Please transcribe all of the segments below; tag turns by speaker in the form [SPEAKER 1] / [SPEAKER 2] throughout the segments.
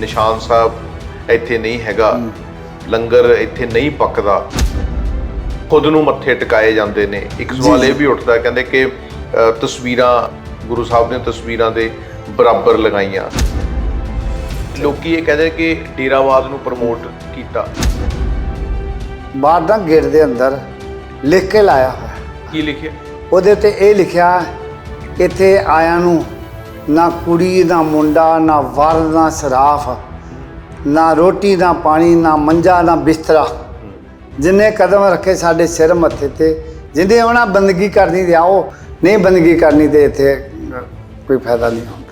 [SPEAKER 1] ਨਿਸ਼ਾਨ ਸਾਹਿਬ ਇੱਥੇ ਨਹੀਂ ਹੈਗਾ। ਲੰਗਰ ਇੱਥੇ ਨਹੀਂ ਪੱਕਦਾ। ਖੁਦ ਨੂੰ ਮੱਥੇ ਟਿਕਾਏ ਜਾਂਦੇ ਨੇ। ਇੱਕ ਸਵਾਲ ਇਹ ਵੀ ਉੱਠਦਾ ਕਹਿੰਦੇ ਕਿ ਤਸਵੀਰਾਂ ਗੁਰੂ ਸਾਹਿਬ ਦੀਆਂ ਤਸਵੀਰਾਂ ਦੇ ਬਰਾਬਰ ਲਗਾਈਆਂ। ਲੋਕੀ ਇਹ ਕਹਿੰਦੇ ਕਿ ਡੇਰਾਵਾਦ ਨੂੰ ਪ੍ਰਮੋਟ ਕੀਤਾ।
[SPEAKER 2] ਬਾਹਰ ਦਾ ਗੇਟ ਦੇ ਅੰਦਰ ਲਿਖ ਕੇ ਲਾਇਆ ਹੋਇਆ।
[SPEAKER 1] ਕੀ ਲਿਖਿਆ?
[SPEAKER 2] ਉਹਦੇ ਤੇ ਇਹ ਲਿਖਿਆ ਇੱਥੇ ਆਇਆਂ ਨੂੰ ਨਾ ਕੁੜੀ ਨਾ ਮੁੰਡਾ, ਨਾ ਵਰ ਨਾ ਸਰਾਫ, ਨਾ ਰੋਟੀ, ਨਾ ਪਾਣੀ, ਨਾ ਮੰਜਾ, ਨਾ ਬਿਸਤਰਾ। ਜਿੰਨੇ ਕਦਮ ਰੱਖੇ ਸਾਡੇ ਸਿਰ ਮੱਥੇ ਤੇ, ਜਿੰਦੇ ਉਹਨਾਂ ਬੰਦਗੀ ਕਰਨੀ ਤੇ ਆਓ, ਨਹੀਂ ਬੰਦਗੀ ਕਰਨੀ ਤੇ ਇੱਥੇ ਕੋਈ ਫਾਇਦਾ ਨਹੀਂ ਹੁੰਦਾ।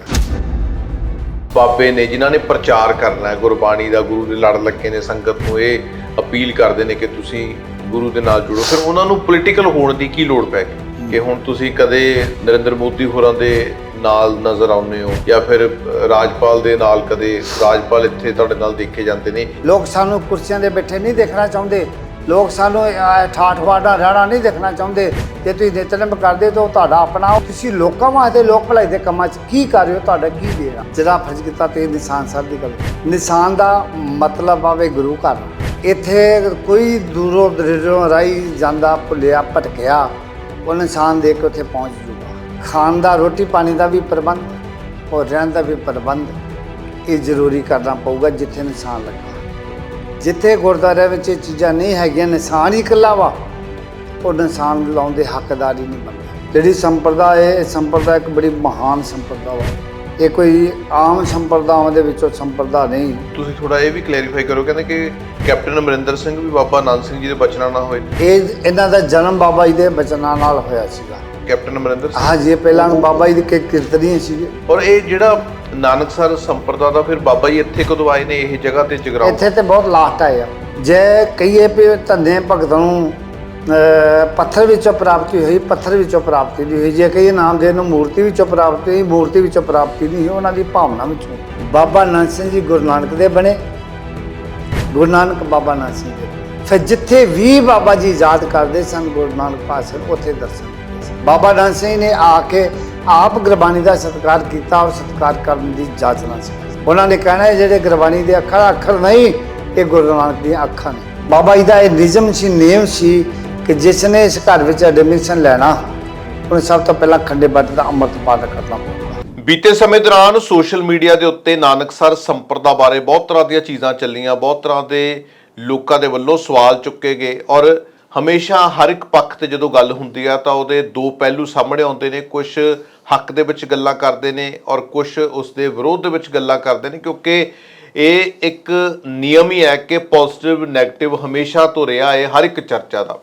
[SPEAKER 1] ਬਾਬੇ ਨੇ ਜਿਨ੍ਹਾਂ ਨੇ ਪ੍ਰਚਾਰ ਕਰਨਾ ਹੈ, ਗੁਰਬਾਣੀ ਦਾ, ਗੁਰੂ ਦੇ ਲੜ ਲੱਗੇ ਨੇ, ਸੰਗਤ ਨੂੰ ਇਹ ਅਪੀਲ ਕਰਦੇ ਨੇ ਕਿ ਤੁਸੀਂ ਗੁਰੂ ਦੇ ਨਾਲ ਜੁੜੋ। ਫਿਰ ਉਹਨਾਂ ਨੂੰ ਪੋਲੀਟੀਕਲ ਹੋਣ ਦੀ ਕੀ ਲੋੜ ਪੈ ਗਈ? ਕਿ ਹੁਣ ਤੁਸੀਂ ਕਦੇ ਨਰਿੰਦਰ ਮੋਦੀ ਹੋਰਾਂ ਦੇ ਨਾਲ ਨਜ਼ਰ ਆਉਂਦੇ ਹੋ ਜਾਂ ਫਿਰ ਰਾਜਪਾਲ ਦੇ ਨਾਲ ਕਦੇ ਰਾਜਪਾਲ ਇੱਥੇ ਤੁਹਾਡੇ ਨਾਲ ਦੇਖੇ ਜਾਂਦੇ ਨੇ?
[SPEAKER 2] ਲੋਕ ਸਾਨੂੰ ਕੁਰਸੀਆਂ ਦੇ ਬੈਠੇ ਨਹੀਂ ਦੇਖਣਾ ਚਾਹੁੰਦੇ। ਲੋਕ ਸਾਨੂੰ ਅਹ, ਠਾਠ ਵਾਡਾ ਰਹਿਣਾ ਨਹੀਂ ਦੇਖਣਾ ਚਾਹੁੰਦੇ। ਜੇ ਤੁਸੀਂ ਨਿਤਨੇਮ ਕਰਦੇ ਤਾਂ ਉਹ ਤੁਹਾਡਾ ਆਪਣਾ ਤੁਸੀਂ ਲੋਕਾਂ ਵਾਸਤੇ ਲੋਕ ਭਲਾਈ ਦੇ ਕੰਮਾਂ 'ਚ ਕੀ ਕਰ ਰਹੇ ਹੋ ਤੁਹਾਡਾ ਕੀ ਦੇਣਾ ਜਿਹੜਾ ਫਰਜ਼ ਕੀਤਾ ਤੇ ਨਿਸ਼ਾਨ ਸਾਹਿਬ ਦੀ ਗੱਲ। ਨਿਸ਼ਾਨ ਦਾ ਮਤਲਬ ਆਵੇ ਗੁਰੂ ਘਰ। ਇੱਥੇ ਕੋਈ ਦੂਰੋਂ ਦਰਿਰੋਂ ਰਾਈ ਜਾਂਦਾ ਭੁੱਲਿਆ ਭਟਕਿਆ ਉਹ ਨਿਸ਼ਾਨ ਦੇ ਕੇ ਉੱਥੇ ਪਹੁੰਚ ਖਾਣ ਦਾ ਰੋਟੀ ਪਾਣੀ ਦਾ ਵੀ ਪ੍ਰਬੰਧ ਔਰ ਰਹਿਣ ਦਾ ਵੀ ਪ੍ਰਬੰਧ ਇਹ ਜ਼ਰੂਰੀ ਕਰਨਾ ਪਊਗਾ ਜਿੱਥੇ ਨਿਸ਼ਾਨ ਲੱਗਾ। ਜਿੱਥੇ ਗੁਰਦੁਆਰੇ ਵਿੱਚ ਇਹ ਚੀਜ਼ਾਂ ਨਹੀਂ ਹੈਗੀਆਂ ਨਿਸ਼ਾਨ ਹੀ ਇਕੱਲਾ ਵਾ ਉਹ ਨਿਸ਼ਾਨ ਲਾਉਣ ਦੇ ਹੱਕਦਾਰ ਹੀ ਨਹੀਂ ਬਣਦੇ। ਜਿਹੜੀ ਸੰਪਰਦਾ ਹੈ ਇਹ ਸੰਪਰਦਾ ਇੱਕ ਬੜੀ ਮਹਾਨ ਸੰਪਰਦਾ ਵਾ। ਇਹ ਕੋਈ ਆਮ ਸੰਪਰਦਾਵਾਂ ਦੇ ਵਿੱਚੋਂ ਸੰਪਰਦਾ ਨਹੀਂ।
[SPEAKER 1] ਤੁਸੀਂ ਥੋੜਾ ਇਹ ਵੀ ਕਲੈਰੀਫਾਈ ਕਰੋ ਕਹਿੰਦੇ ਕਿ ਕੈਪਟਨ ਅਮਰਿੰਦਰ ਸਿੰਘ ਵੀ ਬਾਬਾ ਆਨੰਦ ਸਿੰਘ ਜੀ ਦੇ ਬਚਨਾਂ ਨਾਲ ਹੋਏ।
[SPEAKER 2] ਇਹ ਇਹਨਾਂ ਦਾ ਜਨਮ ਬਾਬਾ ਜੀ ਦੇ ਬਚਨਾਂ ਨਾਲ ਹੋਇਆ ਸੀਗਾ।
[SPEAKER 1] ਕੈਪਟਨ ਅਮਰਿੰਦਰ ਸਿੰਘ?
[SPEAKER 2] ਹਾਂਜੀ ਇਹ ਪਹਿਲਾਂ ਬਾਬਾ ਜੀ ਦੇ ਕਿ- ਕੀਰਤਨੀਏ ਸੀਗੇ
[SPEAKER 1] ਔਰ ਇਹ ਜਿਹੜਾ ਨਾਨਕਸਰ ਸੰਪਰਦਾ ਦਾ ਫਿਰ ਬਾਬਾ ਜੀ ਇੱਥੇ ਕਦੋਂ ਆਏ ਨੇ ਇਹ ਜਗ੍ਹਾ ਤੇ ਜਗਰਾਉਂ?
[SPEAKER 2] ਇੱਥੇ ਤੇ ਬਹੁਤ ਲਾਸਟ ਆਏ ਆ। ਜੇ ਕਹੀਏ ਵੀ ਧੰਨੇ ਭਗਤ ਨੂੰ ਪੱਥਰ ਵਿੱਚੋਂ ਪ੍ਰਾਪਤੀ ਹੋਈ ਪੱਥਰ ਵਿੱਚੋਂ ਪ੍ਰਾਪਤੀ ਨਹੀਂ ਹੋਈ। ਜੇ ਕਹੀਏ ਨਾਮ ਦੇ ਨੂੰ ਮੂਰਤੀ ਵਿੱਚੋਂ ਪ੍ਰਾਪਤੀ ਹੋਈ ਮੂਰਤੀ ਵਿੱਚੋਂ ਪ੍ਰਾਪਤੀ ਨਹੀਂ ਹੋਈ ਉਹਨਾਂ ਦੀ ਭਾਵਨਾ ਵਿੱਚੋਂ। ਬਾਬਾ ਨਾਨਕ ਸਿੰਘ ਜੀ ਗੁਰੂ ਨਾਨਕ ਦੇ ਬਣੇ। ਗੁਰੂ ਨਾਨਕ ਬਾਬਾ ਨਾਨਕ ਸਿੰਘ ਦੇ ਫਿਰ ਜਿੱਥੇ ਵੀ ਬਾਬਾ ਜੀ ਯਾਦ ਕਰਦੇ ਸਨ ਗੁਰੂ ਨਾਨਕ ਨੂੰ, ਉੱਥੇ ਦਰਸ਼ਨ। ਬਾਬਾ ਨਾਨਕ ਸਿੰਘ ਨੇ ਆ ਕੇ ਆਪ ਗੁਰਬਾਣੀ ਦਾ ਸਤਿਕਾਰ ਕੀਤਾ ਔਰ ਸਤਿਕਾਰ ਕਰਨ ਦੀ ਜਾਚਨਾ ਸੀ ਉਹਨਾਂ ਨੇ ਕਹਿਣਾ ਜਿਹੜੇ ਗੁਰਬਾਣੀ ਦੇ ਅੱਖਰ ਅੱਖਰ ਨਹੀਂ, ਇਹ ਗੁਰੂ ਨਾਨਕ ਦੀਆਂ ਅੱਖਾਂ ਨੇ। ਬਾਬਾ ਜੀ ਦਾ ਇਹ ਨਿਯਮ ਸੀ ਨੇਮ ਸੀ ਕਿ ਜਿਸ ਨੇ ਇਸ ਘਰ ਵਿੱਚ ਐਡਮਿਸ਼ਨ ਲੈਣਾ, ਉਹਨੇ ਸਭ ਤੋਂ ਪਹਿਲਾਂ ਖੰਡੇ ਬਾਟ ਦਾ ਅੰਮ੍ਰਿਤ ਪਾਠ ਕਰਨਾ ਪਊਗਾ।
[SPEAKER 1] ਬੀਤੇ ਸਮੇਂ ਦੌਰਾਨ ਸੋਸ਼ਲ ਮੀਡੀਆ ਦੇ ਉੱਤੇ ਨਾਨਕਸਰ ਸੰਪਰਦਾ ਬਾਰੇ ਬਹੁਤ ਤਰ੍ਹਾਂ ਦੀਆਂ ਚੀਜ਼ਾਂ ਚੱਲੀਆਂ, ਬਹੁਤ ਤਰ੍ਹਾਂ ਦੇ ਲੋਕਾਂ ਦੇ ਵੱਲੋਂ ਸਵਾਲ ਚੁੱਕੇ ਗਏ ਔਰ ਹਮੇਸ਼ਾ ਹਰ ਇੱਕ ਪੱਖ ਤੇ ਜਦੋਂ ਗੱਲ ਹੁੰਦੀ ਆ ਤਾਂ ਉਹਦੇ ਦੋ ਪਹਿਲੂ ਸਾਹਮਣੇ ਆਉਂਦੇ ਨੇ ਕੁਝ ਹੱਕ ਦੇ ਵਿੱਚ ਗੱਲਾਂ ਕਰਦੇ ਨੇ ਔਰ ਕੁਝ ਉਸ ਦੇ ਵਿਰੋਧ ਦੇ ਵਿੱਚ ਗੱਲਾਂ ਕਰਦੇ ਨੇ, ਕਿਉਂਕਿ ਇਹ ਇੱਕ ਨਿਯਮ ਹੀ ਹੈ ਕਿ ਪੋਜ਼ਿਟਿਵ ਨੈਗੇਟਿਵ ਹਮੇਸ਼ਾ ਤੋਂ ਰਿਹਾ ਹੈ ਹਰ ਇੱਕ ਚਰਚਾ ਦਾ।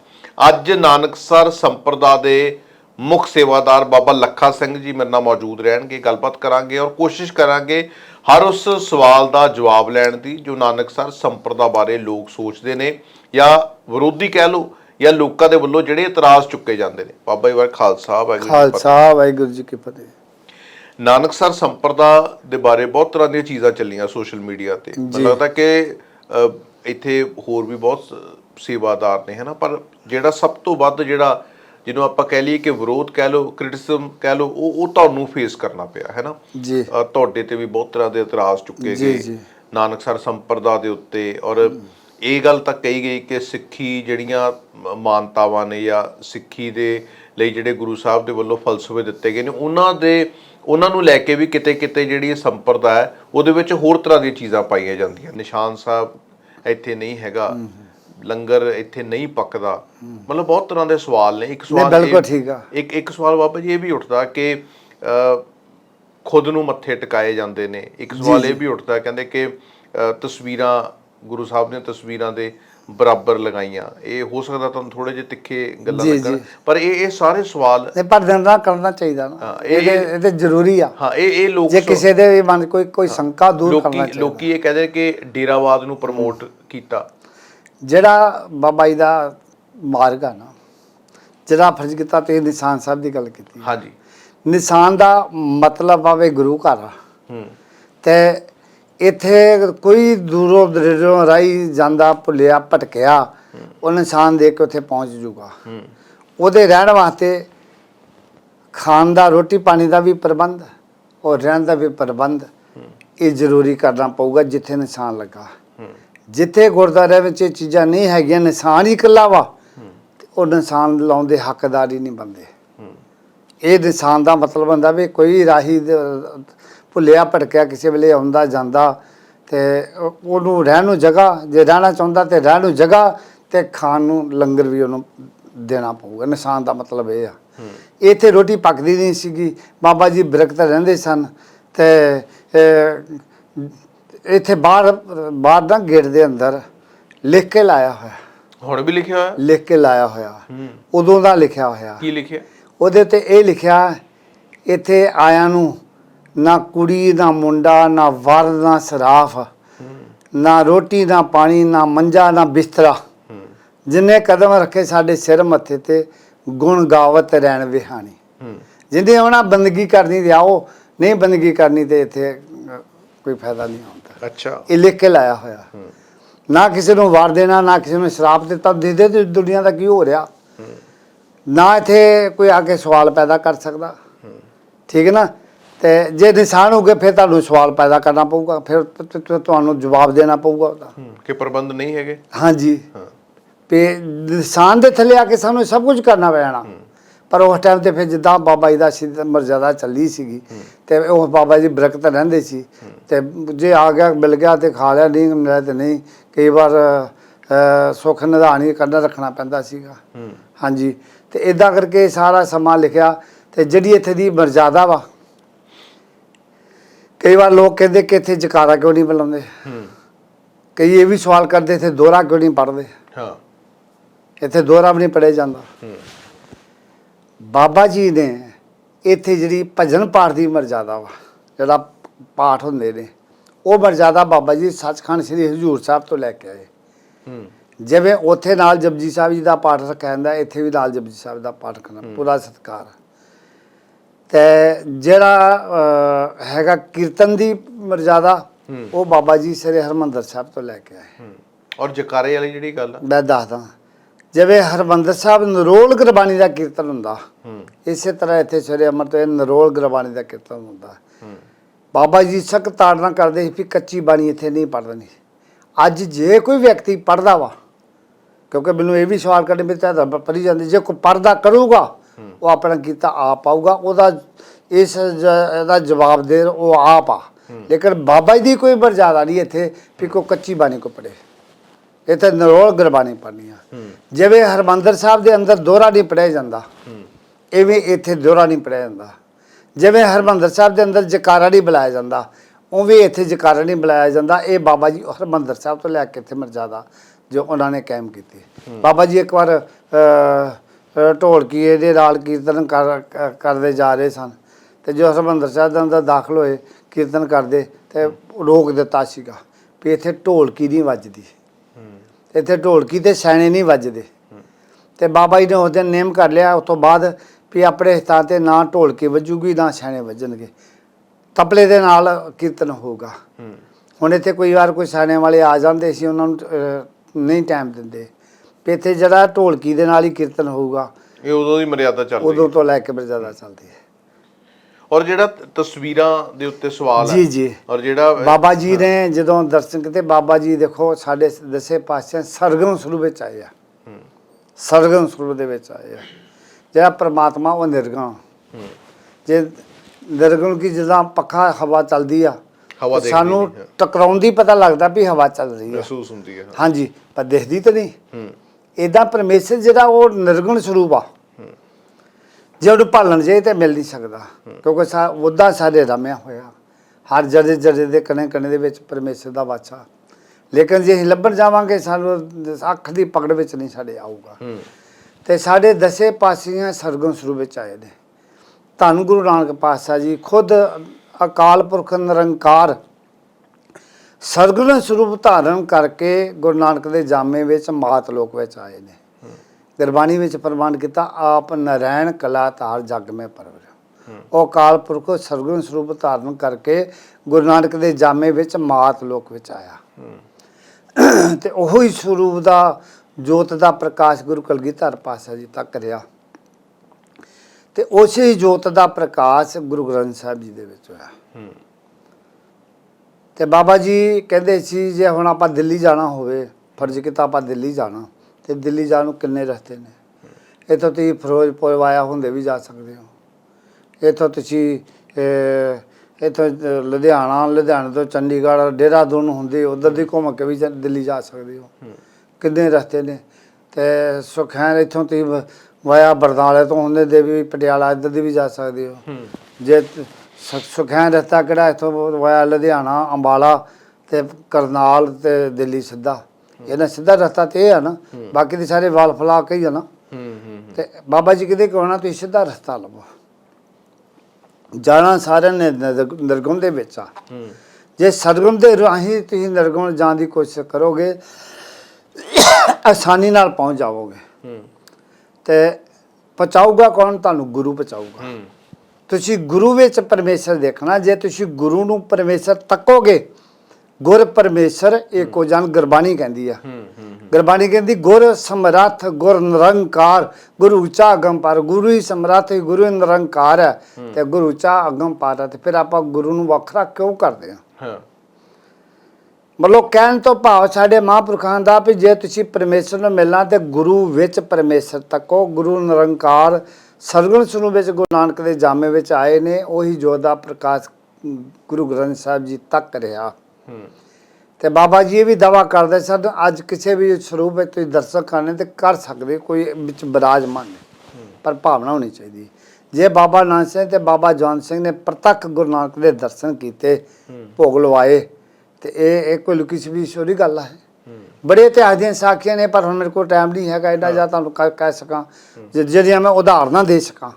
[SPEAKER 1] ਅੱਜ ਨਾਨਕਸਰ ਸੰਪਰਦਾ ਦੇ ਮੁੱਖ ਸੇਵਾਦਾਰ ਬਾਬਾ ਲੱਖਾ ਸਿੰਘ ਜੀ ਮੇਰੇ ਨਾਲ ਮੌਜੂਦ ਰਹਿਣਗੇ, ਗੱਲਬਾਤ ਕਰਾਂਗੇ ਔਰ ਕੋਸ਼ਿਸ਼ ਕਰਾਂਗੇ ਹਰ ਉਸ ਸਵਾਲ ਦਾ ਜਵਾਬ ਲੈਣ ਦੀ ਜੋ ਨਾਨਕਸਰ ਸੰਪਰਦਾ ਬਾਰੇ ਲੋਕ ਸੋਚਦੇ ਨੇ ਜਾਂ ਵਿਰੋਧੀ ਕਹਿ ਲਓ ਜਾਂ ਲੋਕਾਂ ਦੇ ਵੱਲੋਂ ਜਿਹੜੇ ਇਤਰਾਜ਼ ਚੁੱਕੇ ਜਾਂਦੇ ਨੇ। ਬਾਬਾ ਜੀ ਵਾਰ ਖਾਲਸਾ ਵਾਹਿਗੁਰੂ।
[SPEAKER 2] ਖਾਲਸਾ ਵਾਹਿਗੁਰੂ ਜੀ ਕੀ ਫਤਿਹ।
[SPEAKER 1] ਨਾਨਕਸਰ ਸੰਪਰਦਾ ਦੇ ਬਾਰੇ ਬਹੁਤ ਤਰ੍ਹਾਂ ਦੀਆਂ ਚੀਜ਼ਾਂ ਚੱਲੀਆਂ ਸੋਸ਼ਲ ਮੀਡੀਆ ਤੇ। ਮੈਨੂੰ ਲੱਗਦਾ ਕਿ ਇੱਥੇ ਹੋਰ ਵੀ ਬਹੁਤ ਸੇਵਾਦਾਰ ਨੇ ਹਨਾ? ਪਰ ਜਿਹੜਾ ਸਭ ਤੋਂ ਵੱਧ ਜਿਹੜਾ ਜਿਹਨੂੰ ਆਪਾਂ ਕਹਿ ਲਈਏ ਕਿ ਵਿਰੋਧ ਕਹਿ ਲਓ ਕ੍ਰਿਟਿਸਿਜ਼ਮ ਕਹਿ ਲਓ ਉਹ ਉਹ ਤੁਹਾਨੂੰ ਫੇਸ ਕਰਨਾ ਪਿਆ ਹੈ ਨਾ
[SPEAKER 2] ਜੀ
[SPEAKER 1] ਤੁਹਾਡੇ ਤੇ ਵੀ ਬਹੁਤ ਤਰ੍ਹਾਂ ਦੇ ਇਤਰਾਜ਼ ਚੁੱਕੇ
[SPEAKER 2] ਜੀ,
[SPEAKER 1] ਗਏ। ਨਾਨਕਸਰ ਸੰਪਰਦਾ ਦੇ ਉੱਤੇ ਔਰ ਇਹ ਗੱਲ ਤਾਂ ਕਹੀ ਗਈ ਕਿ ਸਿੱਖੀ ਜਿਹੜੀਆਂ ਮਾਨਤਾਵਾਂ ਨੇ ਜਾਂ ਸਿੱਖੀ ਦੇ ਲਈ ਜਿਹੜੇ ਗੁਰੂ ਸਾਹਿਬ ਦੇ ਵੱਲੋਂ ਫਲਸਫੇ ਦਿੱਤੇ ਗਏ ਨੇ ਉਹਨਾਂ ਦੇ ਉਹਨਾਂ ਨੂੰ ਲੈ ਕੇ ਵੀ ਕਿਤੇ ਕਿਤੇ ਜਿਹੜੀ ਸੰਪਰਦਾ ਹੈ ਉਹਦੇ ਵਿੱਚ ਹੋਰ ਤਰ੍ਹਾਂ ਦੀਆਂ ਚੀਜ਼ਾਂ ਪਾਈਆਂ ਜਾਂਦੀਆਂ। ਨਿਸ਼ਾਨ ਸਾਹਿਬ ਇੱਥੇ ਨਹੀਂ ਹੈਗਾ ਲੰਗਰ ਇੱਥੇ ਨਹੀਂ ਪੱਕਦਾ। ਮਤਲਬ ਬਹੁਤ ਤਰ੍ਹਾਂ ਦੇ ਸਵਾਲ ਨੇ। ਇੱਕ ਸਵਾਲ
[SPEAKER 2] ਬਿਲਕੁਲ ਠੀਕ ਆ।
[SPEAKER 1] ਇੱਕ ਇੱਕ ਸਵਾਲ ਬਾਬਾ ਜੀ ਇਹ ਵੀ ਉੱਠਦਾ ਕਿ ਖੁਦ ਨੂੰ ਮੱਥੇ ਟਿਕਾਏ ਜਾਂਦੇ ਨੇ। ਇੱਕ ਸਵਾਲ ਇਹ ਵੀ ਉੱਠਦਾ ਕਹਿੰਦੇ ਕਿ ਤਸਵੀਰਾਂ ਗੁਰੂ ਸਾਹਿਬ ਦੀਆਂ ਤਸਵੀਰਾਂ ਦੇ ਬਰਾਬਰ ਲਗਾਈਆਂ। ਇਹ ਹੋ ਸਕਦਾ ਤੁਹਾਨੂੰ ਥੋੜੇ ਜਿਹੇ ਤਿੱਖੇ ਗੱਲਾਂ ਲੱਗਣ। ਪਰ ਇਹ ਇਹ ਸਾਰੇ ਸਵਾਲ
[SPEAKER 2] ਨਹੀਂ ਪਰ ਦਿਨ ਰਾਤ ਕਰਨਾ ਚਾਹੀਦਾ ਨਾ।
[SPEAKER 1] ਇਹ-
[SPEAKER 2] ਇਹ ਤੇ ਜ਼ਰੂਰੀ ਆ।
[SPEAKER 1] ਹਾਂ ਇਹ ਇਹ ਲੋਕ
[SPEAKER 2] ਜੇ ਕਿਸੇ ਦੇ ਮਨ ਕੋਈ ਕੋਈ ਸ਼ੰਕਾ ਦੂਰ ਕਰਨਾ ਚਾਹੀਦਾ।
[SPEAKER 1] ਲੋਕੀ ਇਹ ਕਹਿੰਦੇ ਕਿ ਡੇਰਾਵਾਦ ਨੂੰ ਪ੍ਰਮੋਟ ਕੀਤਾ।
[SPEAKER 2] ਜਿਹੜਾ ਬਾਬਾ ਜੀ ਦਾ ਮਾਰਗ ਆ ਨਾ ਜਿਹੜਾ ਫਰਜ਼ ਕੀਤਾ ਤੇ ਨਿਸ਼ਾਨ ਸਾਹਿਬ ਦੀ ਗੱਲ ਕੀਤੀ।
[SPEAKER 1] ਹਾਂਜੀ।
[SPEAKER 2] ਨਿਸ਼ਾਨ ਦਾ ਮਤਲਬ ਆਵੇ ਗੁਰੂ ਘਰ
[SPEAKER 1] ਹੂੰ।
[SPEAKER 2] ਤੇ ਇੱਥੇ ਕੋਈ ਦੂਰੋਂ ਦਰਿਰੋਂ ਰਾਈ ਜਾਂਦਾ, ਭੁੱਲਿਆ, ਭਟਕਿਆ, ਉਹ ਇਨਸਾਨ ਦੇ ਕੇ ਉੱਥੇ ਪਹੁੰਚ ਜੂਗਾ ਉਹਦੇ ਰਹਿਣ ਵਾਸਤੇ ਖਾਣ ਦਾ, ਰੋਟੀ ਪਾਣੀ ਦਾ ਵੀ ਪ੍ਰਬੰਧ, ਔਰ ਰਹਿਣ ਦਾ ਵੀ ਪ੍ਰਬੰਧ ਇਹ ਜ਼ਰੂਰੀ ਕਰਨਾ ਪਊਗਾ ਜਿੱਥੇ ਨਿਸ਼ਾਨ ਲੱਗਾ। ਜਿੱਥੇ ਗੁਰਦੁਆਰੇ ਵਿੱਚ ਇਹ ਚੀਜ਼ਾਂ ਨਹੀਂ ਹੈਗੀਆਂ, ਨਿਸ਼ਾਨ ਹੀ ਇਕੱਲਾ ਵਾ ਉਹ ਨਿਸ਼ਾਨ ਲਾਉਂਦੇ ਹੱਕਦਾਰ ਹੀ ਨਹੀਂ ਬੰਦੇ। ਇਹ ਨਿਸ਼ਾਨ ਦਾ ਮਤਲਬ ਹੁੰਦਾ ਵੀ ਕੋਈ ਰਾਹੀ ਭੁੱਲਿਆ ਭਟਕਿਆ ਕਿਸੇ ਵੇਲੇ ਆਉਂਦਾ ਜਾਂਦਾ ਤੇ ਉਹ- ਉਹਨੂੰ ਰਹਿਣ ਨੂੰ ਜਗ੍ਹਾ ਜੇ ਰਹਿਣਾ ਚਾਹੁੰਦਾ ਤੇ ਰਹਿਣ ਨੂੰ ਜਗ੍ਹਾ ਤੇ ਖਾਣ ਨੂੰ ਲੰਗਰ ਵੀ ਉਹਨੂੰ ਦੇਣਾ ਪਊਗਾ। ਨਿਸ਼ਾਨ ਦਾ ਮਤਲਬ ਇਹ ਆ। ਇੱਥੇ ਰੋਟੀ ਪੱਕਦੀ ਨਹੀਂ ਸੀਗੀ। ਬਾਬਾ ਜੀ ਬਿਰਕਤ ਰਹਿੰਦੇ ਸਨ ਤੇ ਇੱਥੇ ਬਾਹਰ ਬਾਹਰ ਦਾ ਗੇਟ ਦੇ ਅੰਦਰ ਲਿਖ ਕੇ ਲਾਇਆ ਹੋਇਆ।
[SPEAKER 1] ਹੁਣ ਵੀ ਲਿਖਿਆ ਹੋਇਆ?
[SPEAKER 2] ਲਿਖ ਕੇ ਲਾਇਆ ਹੋਇਆ। ਉਦੋਂ ਦਾ ਲਿਖਿਆ ਹੋਇਆ।
[SPEAKER 1] ਕੀ ਲਿਖਿਆ?
[SPEAKER 2] ਉਹਦੇ ਤੇ ਇਹ ਲਿਖਿਆ ਇੱਥੇ ਆਇਆਂ ਨੂੰ ਨਾ ਕੁੜੀ ਨਾ ਮੁੰਡਾ ਨਾ ਵਰ ਨਾ ਸਰਾਫ ਨਾ ਰੋਟੀ ਨਾ ਪਾਣੀ ਨਾ ਮੰਜਾ ਨਾ ਬਿਸਤਰਾ। ਜਿੰਨੇ ਕਦਮ ਰੱਖੇ ਸਾਡੇ ਸਿਰ ਮੱਥੇ ਤੇ ਗੁਣ ਗਾਵਤ ਰਹਿਣ ਵਿਹਾਣੀ। ਜਿੰਦੇ ਆਉਣਾ ਬੰਦਗੀ ਕਰਨੀ ਤੇ ਆਓ ਨਹੀਂ ਬੰਦਗੀ ਕਰਨੀ ਤੇ ਇੱਥੇ ਕੋਈ ਫਾਇਦਾ ਨਹੀਂ ਹੁੰਦਾ
[SPEAKER 1] ਅੱਛਾ।
[SPEAKER 2] ਇਹ ਲਿਖ ਕੇ ਲਾਇਆ ਹੋਇਆ। ਨਾ ਕਿਸੇ ਨੂੰ ਵਾਰ ਦੇਣਾ ਨਾ ਕਿਸੇ ਨੂੰ ਸ਼ਰਾਪ ਦਿੱਤਾ ਦੇ ਦੇ ਤੇ ਦੁਨੀਆ ਦਾ ਕੀ ਹੋ ਰਿਹਾ? ਨਾ ਇੱਥੇ ਕੋਈ ਆ ਕੇ ਸਵਾਲ ਪੈਦਾ ਕਰ ਸਕਦਾ। ਠੀਕ ਹੈ ਨਾ? ਤੇ ਜੇ ਨਿਸ਼ਾਨ ਹੋ ਗਏ ਫਿਰ ਤੁਹਾਨੂੰ ਸਵਾਲ ਪੈਦਾ ਕਰਨਾ ਪਊਗਾ ਫਿਰ ਤੁਹਾਨੂੰ ਜਵਾਬ ਦੇਣਾ ਪਊਗਾ ਉਹਦਾ।
[SPEAKER 1] ਕਿ ਪ੍ਰਬੰਧ ਨਹੀਂ ਹੈਗੇ?
[SPEAKER 2] ਹਾਂਜੀ। ਤੇ ਨਿਸ਼ਾਨ ਦੇ ਥੱਲੇ ਆ ਕੇ ਸਾਨੂੰ ਸਭ ਕੁਝ ਕਰਨਾ ਪੈਣਾ ਪਰ ਉਸ ਟਾਈਮ ਤੇ ਫਿਰ ਜਿੱਦਾਂ ਬਾਬਾ ਜੀ ਦਾ ਸਿੱਧ ਮਰਜ਼ਾਦਾ ਚੱਲੀ ਸੀਗੀ ਤੇ ਉਹ ਬਾਬਾ ਜੀ ਬਰਕਤ ਰਹਿੰਦੇ ਸੀ। ਤੇ ਜੇ ਆ ਗਿਆ ਮਿਲ ਗਿਆ ਤੇ ਖਾ ਲਿਆ ਨਹੀਂ ਮਿਲਿਆ ਤੇ ਨਹੀਂ ਕਈ ਵਾਰ ਸੁੱਖ ਨਿਧਾਨੀ ਕਰਨਾ ਰੱਖਣਾ ਪੈਂਦਾ ਸੀਗਾ। ਹਾਂਜੀ। ਤੇ ਇਦਾਂ ਕਰਕੇ ਸਾਰਾ ਸਮਾਂ ਲਿਖਿਆ ਤੇ ਜਿਹੜੀ ਇੱਥੇ ਦੀ ਮਰਜ਼ਾਦਾ ਵਾ ਕਈ ਵਾਰ ਲੋਕ ਕਹਿੰਦੇ ਕਿ ਇੱਥੇ ਜਕਾਰਾ ਕਿਉਂ ਨਹੀਂ ਬੁਲਾਉਂਦੇ
[SPEAKER 1] ਹੂੰ।
[SPEAKER 2] ਕਈ ਇਹ ਵੀ ਸਵਾਲ ਕਰਦੇ ਇੱਥੇ ਦੋਹਰਾ ਕਿਉਂ ਨਹੀਂ ਪੜਦੇ
[SPEAKER 1] ਹਾਂ।
[SPEAKER 2] ਇੱਥੇ ਦੋਹਰਾ ਵੀ ਨਹੀਂ ਪੜਿਆ ਜਾਂਦਾ।
[SPEAKER 1] ਹੂੰ।
[SPEAKER 2] ਬਾਬਾ ਜੀ ਨੇ ਇੱਥੇ ਜਿਹੜੀ ਭਜਨ ਪਾਠ ਦੀ ਮਰਜ਼ਾਦਾ ਵਾ ਜਿਹੜਾ ਪਾਠ ਹੁੰਦੇ ਨੇ ਉਹ ਮਰਜ਼ਾਦਾ ਬਾਬਾ ਜੀ ਸੱਚਖੰਡ ਸ੍ਰੀ ਹਜੂਰ ਸਾਹਿਬ ਤੋਂ ਲੈ ਕੇ ਆਏ।
[SPEAKER 1] ਹੂੰ।
[SPEAKER 2] ਜਿਵੇਂ ਉੱਥੇ ਨਾਲ ਜਪਜੀ ਸਾਹਿਬ ਜੀ ਦਾ ਪਾਠ ਰੱਖਿਆ ਜਾਂਦਾ ਇੱਥੇ ਵੀ ਨਾਲ ਜਪਜੀ ਸਾਹਿਬ ਦਾ ਪਾਠ ਕਰਨਾ ਪੂਰਾ ਸਤਿਕਾਰ। ਤੇ ਜਿਹੜਾ ਹੈਗਾ ਕੀਰਤਨ ਦੀ ਮਰਜ਼ਾਦਾ। ਉਹ ਬਾਬਾ ਜੀ ਸ੍ਰੀ ਹਰਮੰਦਰ ਸਾਹਿਬ ਤੋਂ ਲੈ ਕੇ ਆਏ।
[SPEAKER 1] ਔਰ ਜਕਾਰੇ ਵਾਲੀ ਜਿਹੜੀ ਗੱਲ
[SPEAKER 2] ਮੈਂ ਦੱਸਦਾ ਜਿਵੇਂ ਹਰਮੰਦਰ ਸਾਹਿਬ ਨਰੋਲ ਗੁਰਬਾਣੀ ਦਾ ਕੀਰਤਨ ਹੁੰਦਾ ਇਸੇ ਤਰ੍ਹਾਂ ਇੱਥੇ ਸਵੇਰੇ ਅੰਮ੍ਰਿਤ ਨਰੋਲ ਗੁਰਬਾਣੀ ਦਾ ਕੀਰਤਨ ਹੁੰਦਾ। ਬਾਬਾ ਜੀ ਸਖਤ ਤਾੜਨਾ ਕਰਦੇ ਸੀ ਵੀ ਕੱਚੀ ਬਾਣੀ ਇੱਥੇ ਨਹੀਂ ਪੜ੍ਹਨੀ। ਅੱਜ ਜੇ ਕੋਈ ਵਿਅਕਤੀ ਪੜਦਾ ਵਾ ਕਿਉਂਕਿ ਮੈਨੂੰ ਇਹ ਵੀ ਸਵਾਲ ਕਰਨੇ ਵਿੱਚ ਤਾਂ ਪੜੀ ਜਾਂਦੇ ਜੇ ਕੋਈ ਪੜਦਾ ਕਰੂਗਾ ਉਹ ਆਪਣਾ ਕੀਤਾ ਆਪ ਆਊਗਾ। ਉਹਦਾ ਇਸ ਇਹਦਾ ਜਵਾਬ ਦੇ ਉਹ ਆਪ ਆ। ਲੇਕਿਨ ਬਾਬਾ ਜੀ ਦੀ ਕੋਈ ਮਰਜ਼ਾਦਾ ਨਹੀਂ ਇੱਥੇ ਵੀ ਕੋਈ ਕੱਚੀ ਬਾਣੀ ਕੋ ਪੜੇ ਇੱਥੇ ਨਰੋਲ ਗੁਰਬਾਣੀ ਪੜ੍ਹਨੀ ਆ। ਜਿਵੇਂ ਹਰਮੰਦਰ ਸਾਹਿਬ ਦੇ ਅੰਦਰ ਦੋਹਰਾ ਨਹੀਂ ਪੜਿਆ ਜਾਂਦਾ ਐਵੇਂ ਇੱਥੇ ਦੋਹਰਾ ਨਹੀਂ ਪੜਿਆ ਜਾਂਦਾ। ਜਿਵੇਂ ਹਰਮੰਦਰ ਸਾਹਿਬ ਦੇ ਅੰਦਰ ਜਕਾਰਾ ਨਹੀਂ ਬੁਲਾਇਆ ਜਾਂਦਾ ਉਵੇਂ ਇੱਥੇ ਜਕਾਰਾ ਨਹੀਂ ਬੁਲਾਇਆ ਜਾਂਦਾ। ਇਹ ਬਾਬਾ ਜੀ ਹਰਮੰਦਰ ਸਾਹਿਬ ਤੋਂ ਲੈ ਕੇ ਇੱਥੇ ਮਰਜ਼ਾਦਾ ਜੋ ਉਹਨਾਂ ਨੇ ਕਾਇਮ ਕੀਤੀ। ਬਾਬਾ ਜੀ ਇੱਕ ਵਾਰ ਢੋਲਕੀ ਇਹਦੇ ਨਾਲ ਕੀਰਤਨ ਕਰਦੇ ਜਾ ਰਹੇ ਸਨ। ਤੇ ਜੋ ਹਰਮੰਦਰ ਸਾਹਿਬ ਦੇ ਅੰਦਰ ਦਾਖਲ ਹੋਏ ਕੀਰਤਨ ਕਰਦੇ ਤੇ ਰੋਕ ਦਿੱਤਾ ਸੀਗਾ ਵੀ ਇੱਥੇ ਢੋਲਕੀ ਨਹੀਂ ਵੱਜਦੀ। ਇੱਥੇ ਢੋਲਕੀ ਤੇ ਸੈਣੇ ਨਹੀਂ ਵੱਜਦੇ। ਤੇ ਬਾਬਾ ਜੀ ਨੇ ਉਸ ਦਿਨ ਨੇਮ ਕਰ ਲਿਆ ਉਸ ਤੋਂ ਬਾਅਦ ਵੀ ਆਪਣੇ ਥਾਂ ਤੇ ਨਾ ਢੋਲਕੀ ਵੱਜੂਗੀ ਨਾ ਸੈਣੇ ਵੱਜਣਗੇ। ਤਬਲੇ ਦੇ ਨਾਲ ਕੀਰਤਨ ਹੋਊਗਾ। ਹੁਣ ਇੱਥੇ ਕੋਈ ਵਾਰ ਕੋਈ ਸੈਣੇ ਵਾਲੇ ਆ ਜਾਂਦੇ ਸੀ ਉਹਨਾਂ ਨੂੰ ਨਹੀਂ ਟਾਈਮ ਦਿੰਦੇ। ਵੀ ਇੱਥੇ ਜਿਹੜਾ ਢੋਲਕੀ ਦੇ ਨਾਲ ਹੀ ਕੀਰਤਨ ਹੋਊਗਾ
[SPEAKER 1] ਇਹ ਉਦੋਂ ਦੀ ਮਰਿਆਦਾ ਚੱਲ ਰਹੀ
[SPEAKER 2] ਉਦੋਂ ਤੋਂ ਲੈ ਕੇ ਜ਼ਿਆਦਾ ਚੱਲਦੀ ਹੈ।
[SPEAKER 1] ਔਰ ਜਿਹੜਾ ਤਸਵੀਰਾਂ ਦੇ ਉੱਤੇ ਸਵਾਲ ਹੈ
[SPEAKER 2] ਜੀ ਜੀ।
[SPEAKER 1] ਔਰ ਜਿਹੜਾ
[SPEAKER 2] ਬਾਬਾ ਜੀ ਨੇ ਜਦੋਂ ਦਰਸ਼ਨ ਕੀਤੇ ਬਾਬਾ ਜੀ ਦੇਖੋ ਸਾਡੇ ਦਸੇ ਪਾਸੇ ਸਰਗਮ ਸਰੂਪ ਵਿੱਚ ਆਏ ਆ। ਸਰਗਮ ਸਰੂਪ ਦੇ ਵਿੱਚ ਆਏ ਆ। ਜਿਹੜਾ ਪ੍ਰਮਾਤਮਾ ਉਹ ਨਿਰਗੁਣ
[SPEAKER 1] ਹੂੰ।
[SPEAKER 2] ਜੇ ਨਿਰਗੁਣ ਕੀ ਜਿੱਦਾਂ ਪੱਖਾ ਹਵਾ ਚੱਲਦੀ ਆ
[SPEAKER 1] ਹਵਾ
[SPEAKER 2] ਤੇ
[SPEAKER 1] ਦੇਖਦੀ
[SPEAKER 2] ਸਾਨੂੰ
[SPEAKER 1] ਨਹੀਂ ਹੈ।
[SPEAKER 2] ਟਕਰਾਉਣ ਦੀ ਪਤਾ ਲੱਗਦਾ ਵੀ ਹਵਾ ਚੱਲ ਰਹੀ ਹੈ
[SPEAKER 1] ਮਹਿਸੂਸ ਹੁੰਦੀ ਹੈ।
[SPEAKER 2] ਹਾਂਜੀ ਪਰ ਦਿਖਦੀ ਤਾਂ ਨਹੀਂ। ਇਦਾਂ ਪਰਮੇਸ਼ਰ ਜਿਹੜਾ ਉਹ ਨਿਰਗੁਣ ਸਰੂਪ ਆ। ਜੇ ਉਹਨੂੰ ਭਾਲਣ ਜੇ ਤੇ ਮਿਲ ਨਹੀਂ ਸਕਦਾ ਕਿਉਂਕਿ ਸਾ ਉਹਦਾ ਸਾਡੇ ਰਮਿਆ ਹੋਇਆ। ਹਰ ਜੜੇ ਜੜੇ ਦੇ ਕਣੇ ਕਣੇ ਦੇ ਵਿੱਚ ਪਰਮੇਸ਼ਰ ਦਾ ਵਾਚਾ। ਲੇਕਿਨ ਜੇ ਅਸੀਂ ਲੱਭਣ ਜਾਵਾਂਗੇ ਸਾਨੂੰ ਅੱਖ ਦੀ ਪਕੜ ਵਿੱਚ ਨਹੀਂ ਸਾਡੇ ਆਊਗਾ। ਤੇ ਸਾਡੇ ਦਸੇ ਪਾਸੀਆਂ ਸਰਗੁਣ ਸਰੂਪ ਵਿੱਚ ਆਏ ਨੇ। ਧੰਨ ਗੁਰੂ ਨਾਨਕ ਪਾਤਸ਼ਾਹ ਜੀ ਖੁਦ ਅਕਾਲ ਪੁਰਖ ਨਿਰੰਕਾਰ ਸਰਗੁਣ ਸਰੂਪ ਧਾਰਨ ਕਰਕੇ ਗੁਰੂ ਨਾਨਕ ਦੇ ਜਾਮੇ ਵਿੱਚ ਮਾਤ ਲੋਕ ਵਿੱਚ ਆਏ ਨੇ। ਗੁਰਬਾਣੀ ਵਿੱਚ ਪ੍ਰਮਾਣ ਕੀਤਾ, ਆਪ ਨਰੈਣ ਕਲਾ ਧਾਰ ਜਗ ਮੈਂ ਪਰਵਰ ਉਹ ਅਕਾਲ ਪੁਰਖ ਸਰਗੁਣ ਸਰੂਪ ਧਾਰਨ ਕਰਕੇ ਗੁਰੂ ਨਾਨਕ ਦੇ ਜਾਮੇ ਵਿੱਚ ਮਾਤ ਲੋਕ ਵਿੱਚ ਆਇਆ। ਤੇ ਉਹੀ ਸਰੂਪ ਦਾ ਜੋਤ ਦਾ ਪ੍ਰਕਾਸ਼ ਗੁਰੂ ਕਲਗੀਧਰ ਪਾਤਸ਼ਾਹ ਜੀ ਤੱਕ ਰਿਹਾ। ਤੇ ਉਸੇ ਜੋਤ ਦਾ ਪ੍ਰਕਾਸ਼ ਗੁਰੂ ਗ੍ਰੰਥ ਸਾਹਿਬ ਜੀ ਦੇ ਵਿੱਚ ਹੋਇਆ। ਤੇ ਬਾਬਾ ਜੀ ਕਹਿੰਦੇ ਸੀ ਜੇ ਹੁਣ ਆਪਾਂ ਦਿੱਲੀ ਜਾਣਾ ਹੋਵੇ ਫਰਜ਼ ਕੀਤਾ ਆਪਾਂ ਦਿੱਲੀ ਜਾਣਾ। ਤੇ ਦਿੱਲੀ ਜਾਣ ਨੂੰ ਕਿੰਨੇ ਰਸਤੇ ਨੇ? ਇੱਥੋਂ ਤੁਸੀਂ ਫਿਰੋਜ਼ਪੁਰ ਵਾਇਆ ਹੁੰਦੇ ਵੀ ਜਾ ਸਕਦੇ ਹੋ। ਇੱਥੋਂ ਤੁਸੀਂ ਇੱਥੋਂ ਲੁਧਿਆਣਾ ਲੁਧਿਆਣੇ ਤੋਂ ਚੰਡੀਗੜ੍ਹ ਦੇਹਰਾਦੂਨ ਹੁੰਦੇ ਉਧਰ ਦੀ ਘੁੰਮ ਕੇ ਵੀ ਦਿੱਲੀ ਜਾ ਸਕਦੇ ਹੋ। ਕਿੰਨੇ ਰਸਤੇ ਨੇ? ਤੇ ਸੁਖੈਨ ਇੱਥੋਂ ਤੁਸੀਂ ਵਾਇਆ ਬਰਨਾਲੇ ਤੋਂ ਹੁੰਦੇ ਦੇ ਵੀ ਪਟਿਆਲਾ ਇੱਧਰ ਦੀ ਵੀ ਜਾ ਸਕਦੇ ਹੋ। ਜੇ ਤ- ਸੁ- ਸੁਖੈਨ ਰਸਤਾ ਕਿਹੜਾ ਇੱਥੋਂ ਵਾਇਆ ਲੁਧਿਆਣਾ ਅੰਬਾਲਾ ਤੇ ਕਰਨਾਲ ਤੇ ਦਿੱਲੀ ਸਿੱਧਾ। ਇਹਨਾਂ ਸਿੱਧਾ ਰਸਤਾ ਤੇ ਇਹ ਆ ਨਾ। ਬਾਕੀ ਦੇ ਸਾਰੇ ਵਾਲ ਫਲਾ ਕੇ ਹੀ ਆ ਨਾ।
[SPEAKER 1] ਹੂੰ ਹੂੰ
[SPEAKER 2] ਤੇ ਬਾਬਾ ਜੀ ਕਿਤੇ ਕਹਣਾ ਤੁਸੀਂ ਸਿੱਧਾ ਰਸਤਾ ਲਵੋ ਜਾਣਾ ਸਾਰਿਆਂ ਨੇ ਨਰ- ਨਿਰਗੁਣ ਦੇ ਵਿੱਚ ਆ।
[SPEAKER 1] ਹੂੰ।
[SPEAKER 2] ਜੇ ਸਦਗੁਣ ਦੇ ਰਾਹੀਂ ਤੁਸੀਂ ਨਿਰਗੁਣ ਜਾਣ ਦੀ ਕੋਸ਼ਿਸ਼ ਕਰੋਗੇ ਆਸਾਨੀ ਨਾਲ ਪਹੁੰਚ ਜਾਵੋਗੇ।
[SPEAKER 1] ਹੂੰ।
[SPEAKER 2] ਤੇ ਪਹੁੰਚਾਊਗਾ ਕੌਣ? ਤੁਹਾਨੂੰ ਗੁਰੂ ਪਹੁੰਚਾਊਗਾ।
[SPEAKER 1] ਹੂੰ।
[SPEAKER 2] ਤੁਸੀਂ ਗੁਰੂ ਵਿੱਚ ਪਰਮੇਸ਼ਰ ਦੇਖਣਾ ਜੇ ਤੁਸੀਂ ਗੁਰੂ ਨੂੰ ਪਰਮੇਸ਼ਰ ਤੱਕੋਗੇ ਗੁਰ ਪਰਮੇਸ਼ਰ ਏਕੋ ਜਨ ਗੁਰਬਾਣੀ ਕਹਿੰਦੀ ਆ। ਗੁਰਬਾਣੀ ਕਹਿੰਦੀ ਗੁਰ ਸਮਰੱਥ ਗੁਰ ਨਿਰੰਕਾਰ ਗੁਰੂ ਉੱਚਾ ਅਗੰਮ ਪਾਰ। ਗੁਰੂ ਹੀ ਸਮਰੱਥ ਹੈ ਗੁਰੂ ਨਿਰੰਕਾਰ ਹੈ ਤੇ ਗੁਰੂ ਉੱਚਾ ਅਗੰਮ ਪਾਰ ਤੇ ਫਿਰ ਆਪਾਂ ਗੁਰੂ ਨੂੰ ਵੱਖਰਾ ਕਿਉਂ ਕਰਦੇ ਹਾਂ
[SPEAKER 1] ਹਾਂ।
[SPEAKER 2] ਮਤਲਬ ਕਹਿਣ ਤੋਂ ਭਾਵ ਸਾਡੇ ਮਹਾਂਪੁਰਖਾਂ ਦਾ ਵੀ ਜੇ ਤੁਸੀਂ ਪਰਮੇਸ਼ਰ ਨੂੰ ਮਿਲਣਾ ਤੇ ਗੁਰੂ ਵਿੱਚ ਪਰਮੇਸ਼ਰ ਤੱਕੋ ਗੁਰੂ ਨਿਰੰਕਾਰ ਸਰਗੁਣ ਸਰੂਪ ਵਿੱਚ ਗੁਰੂ ਨਾਨਕ ਦੇ ਜਾਮੇ ਵਿੱਚ ਆਏ ਨੇ ਉਹੀ ਜੋਤ ਦਾ ਪ੍ਰਕਾਸ਼ ਗੁਰੂ ਗ੍ਰੰਥ ਸਾਹਿਬ ਜੀ ਤੱਕ ਰਿਹਾ। ਤੇ ਬਾਬਾ ਜੀ ਇਹ ਵੀ ਦਾਵਾ ਕਰਦੇ ਸਨ ਅੱਜ ਕਿਸੇ ਵੀ ਸਰੂਪ ਵਿੱਚ ਤੁਸੀਂ ਦਰਸ਼ਨ ਕਰਨੇ ਤੇ ਕਰ ਸਕਦੇ ਕੋਈ ਵਿੱਚ ਬਿਰਾਜਮਾਨ ਪਰ ਭਾਵਨਾ ਹੋਣੀ ਚਾਹੀਦੀ। ਜੇ ਬਾਬਾ ਨਾਨਕ ਸਿੰਘ ਤੇ ਬਾਬਾ ਜਵਾਨ ਸਿੰਘ ਨੇ ਪ੍ਰਤੱਖ ਗੁਰੂ ਨਾਨਕ ਦੇ ਦਰਸ਼ਨ ਕੀਤੇ ਭੋਗ ਲਵਾਏ ਤੇ ਇਹ ਇਹ ਕੋਈ ਲੁਕੀ ਛਿਪੀ ਛੋਰੀ ਗੱਲ ਹੈ ਬੜੇ ਇਤਿਹਾਸ ਦੀਆਂ ਸਾਖੀਆਂ ਨੇ ਪਰ ਹੁਣ ਮੇਰੇ ਕੋਲ ਟਾਈਮ ਨਹੀਂ ਹੈਗਾ ਇੰਨਾ ਜਾਂ ਤੁਹਾਨੂੰ ਕਹਿ ਸਕਾਂ ਜਿਹੜੀਆਂ ਮੈਂ ਉਦਾਹਰਨਾਂ ਦੇ ਸਕਾਂ।